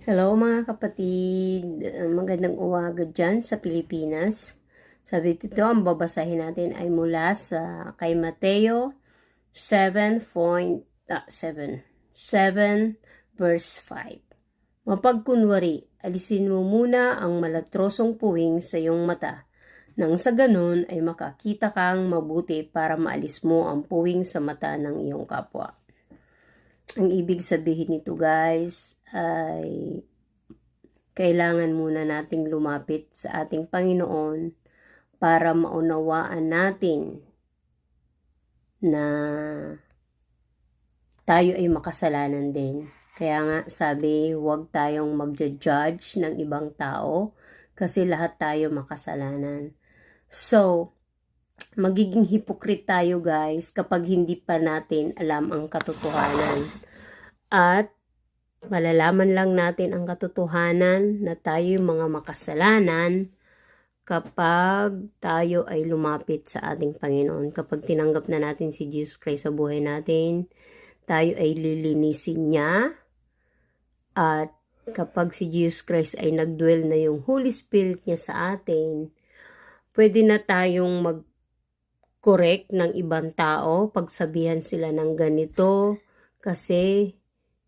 Hello mga kapatid, magandang uwaga dyan sa Pilipinas. Sabi dito, ang babasahin natin ay mula sa kay Mateo 7.7 7, 7 verse 5. Mapagkunwari, alisin mo muna ang malatrosong puwing sa iyong mata, nang sa ganun ay makakita kang mabuti para maalis mo ang puwing sa mata ng iyong kapwa. Ang ibig sabihin nito guys ay kailangan muna nating lumapit sa ating Panginoon para maunawaan natin na tayo ay makasalanan din. Kaya nga sabi, huwag tayong magja-judge ng ibang tao kasi lahat tayo makasalanan. So, magiging hypocrite tayo guys kapag hindi pa natin alam ang katotohanan. At malalaman lang natin ang katotohanan na tayo mga makasalanan kapag tayo ay lumapit sa ating Panginoon. Kapag tinanggap na natin si Jesus Christ sa buhay natin, tayo ay lilinisin niya. At kapag si Jesus Christ ay nagdwell na yung Holy Spirit niya sa atin, pwede na tayong mag correct ng ibang tao, pagsabihan sila ng ganito, kasi,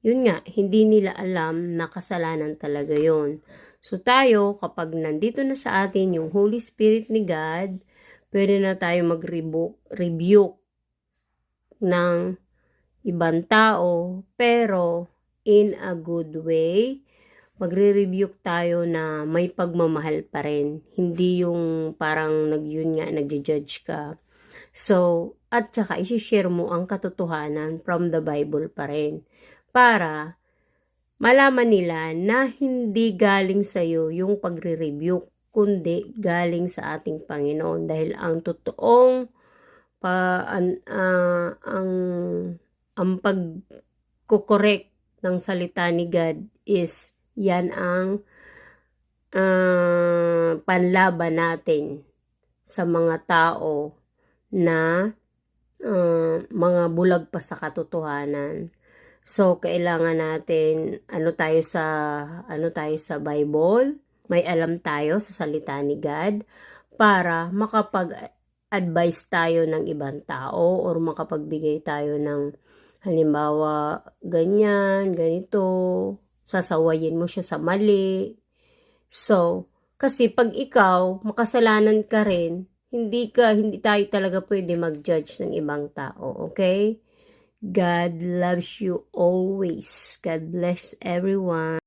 yun nga, hindi nila alam na kasalanan talaga yon So tayo, kapag nandito na sa atin yung Holy Spirit ni God, pwede na tayo mag-rebuke ng ibang tao, pero in a good way, magre-rebuke tayo na may pagmamahal pa rin. Hindi yung parang nag, yun nga, nagja-judge ka. So, at saka isi-share mo ang katotohanan from the Bible pa rin. Para malaman nila na hindi galing sa iyo yung pagre-review, kundi galing sa ating Panginoon. Dahil ang totoong pa, an, uh, ang, ang pagkukorek ng salita ni God is yan ang uh, panlaban natin sa mga tao na uh, mga bulag pa sa katotohanan. So kailangan natin ano tayo sa ano tayo sa Bible, may alam tayo sa salita ni God para makapag-advise tayo ng ibang tao or makapagbigay tayo ng halimbawa ganyan, ganito, sasawayin mo siya sa mali. So, kasi pag ikaw makasalanan ka rin, hindi ka, hindi tayo talaga pwede mag-judge ng ibang tao, okay? God loves you always. God bless everyone.